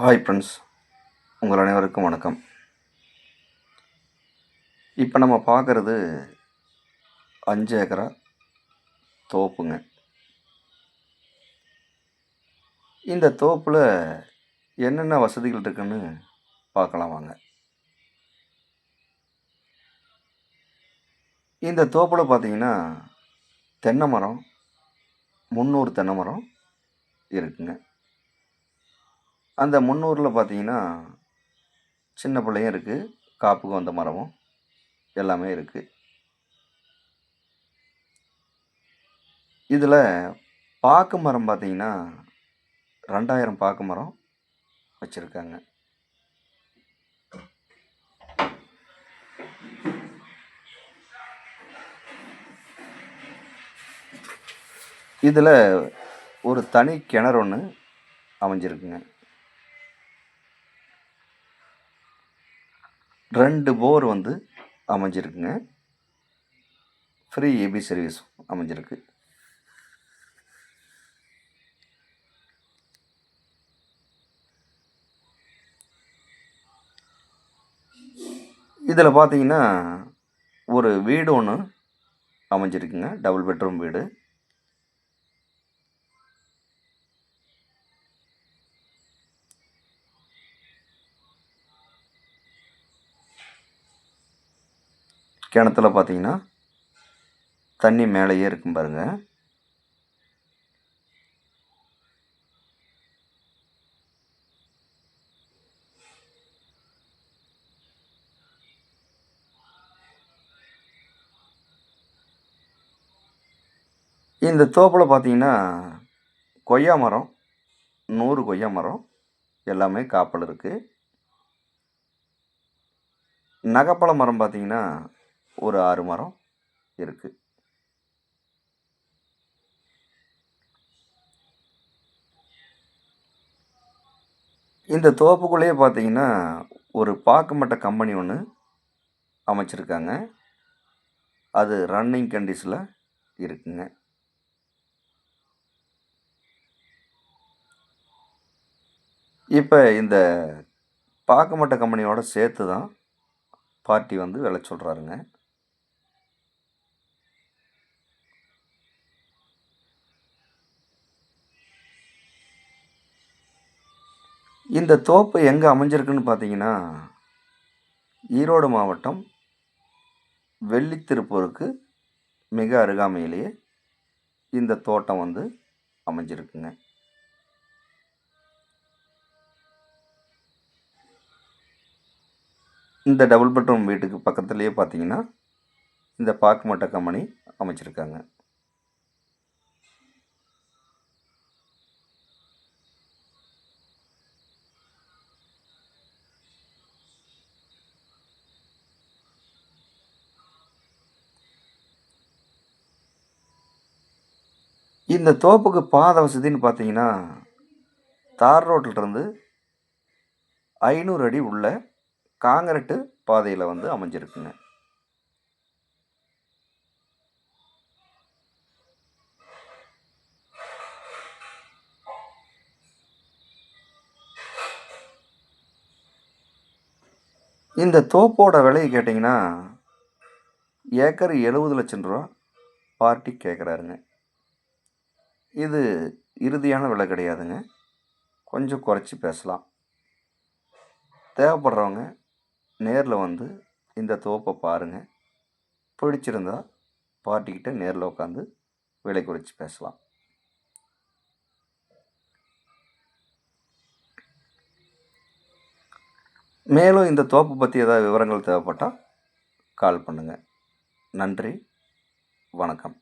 Hi friends உங்கள் அனைவருக்கும் வணக்கம். இப்போ நம்ம பார்க்குறது அஞ்சு ஏக்கரா தோப்புங்க. இந்த தோப்பில் என்னென்ன வசதிகள் இருக்குன்னு பார்க்கலாம் வாங்க. இந்த தோப்பில் பார்த்தீங்கன்னா தென்னை மரம் முந்நூறு தென்னை மரம் இருக்குங்க. அந்த முந்நூறில் பார்த்தீங்கன்னா சின்ன பிள்ளையும் இருக்குது காப்புக்கு வந்த மரமும் எல்லாமே இருக்குது இதில் பாக்கு மரம் பார்த்தீங்கன்னா ரெண்டாயிரம் பாக்கு மரம் வச்சுருக்காங்க. இதில் ஒரு தனி கிணறு ஒன்று அமைஞ்சிருக்குங்க. ரெண்டு போர் வந்து அமைஞ்சிருக்குங்க. ஃப்ரீ ஏபி சர்வீஸ் அமைஞ்சிருக்கு. இதில் பார்த்தீங்கன்னா ஒரு வீடு ஒன்று அமைஞ்சிருக்குங்க. டபுள் பெட்ரூம் வீடு. கிணத்துல பார்த்தீங்கன்னா தண்ணி மேலேயே இருக்கும் பாருங்கள் இந்த தோப்பில் பார்த்தீங்கன்னா கொய்யா மரம் நூறு கொய்யா மரம் எல்லாமே காப்பல் இருக்குது நகப்பழ மரம் பார்த்தீங்கன்னா ஒரு ஆறு மரம் இருக்குது இந்த தோப்புக்குள்ளேயே பார்த்தீங்கன்னா ஒரு பாக்குமட்ட கம்பெனி ஒன்று அமைச்சிருக்காங்க. அது ரன்னிங் கண்டிஷனில் இருக்குங்க. இப்போ இந்த பாக்குமட்ட கம்பெனியோட சேர்த்து தான் பார்ட்டி வந்து விளை சொல்கிறாருங்க இந்த தோப்பு எங்கே அமைஞ்சிருக்குன்னு பார்த்தீங்கன்னா ஈரோடு மாவட்டம் வெள்ளித்திருப்பூருக்கு மிக அருகாமையிலேயே இந்த தோட்டம் வந்து அமைஞ்சிருக்குங்க. இந்த டபுள் பெட்ரூம் வீட்டுக்கு பக்கத்துலேயே பார்த்தீங்கன்னா இந்த பாக்கு மட்ட கம்பெனி அமைச்சிருக்காங்க. இந்த தோப்புக்கு பாத வசதின்னு பார்த்தீங்கன்னா தார் ரோட்டிலிருந்து ஐநூறு அடி உள்ள காங்கிரட்டு பாதையில் வந்து அமைஞ்சிருக்குங்க. இந்த தோப்போட விலை கேட்டிங்கன்னா ஏக்கர் எழுபது லட்சம் ரூபா பார்ட்டி கேட்குறாருங்க இது இறுதியான விலை கிடையாதுங்க. கொஞ்சம் குறைச்சி பேசலாம். தேவைப்படுறவங்க நேரில் வந்து இந்த தோப்பை பாருங்கள் பிடிச்சிருந்தா பாட்டிக்கிட்ட நேரில் உட்காந்து விலை குறைச்சி பேசலாம். மேலும் இந்த தோப்பு பற்றி ஏதாவது விவரங்கள் தேவைப்பட்டால் கால் பண்ணுங்கள் நன்றி. வணக்கம்.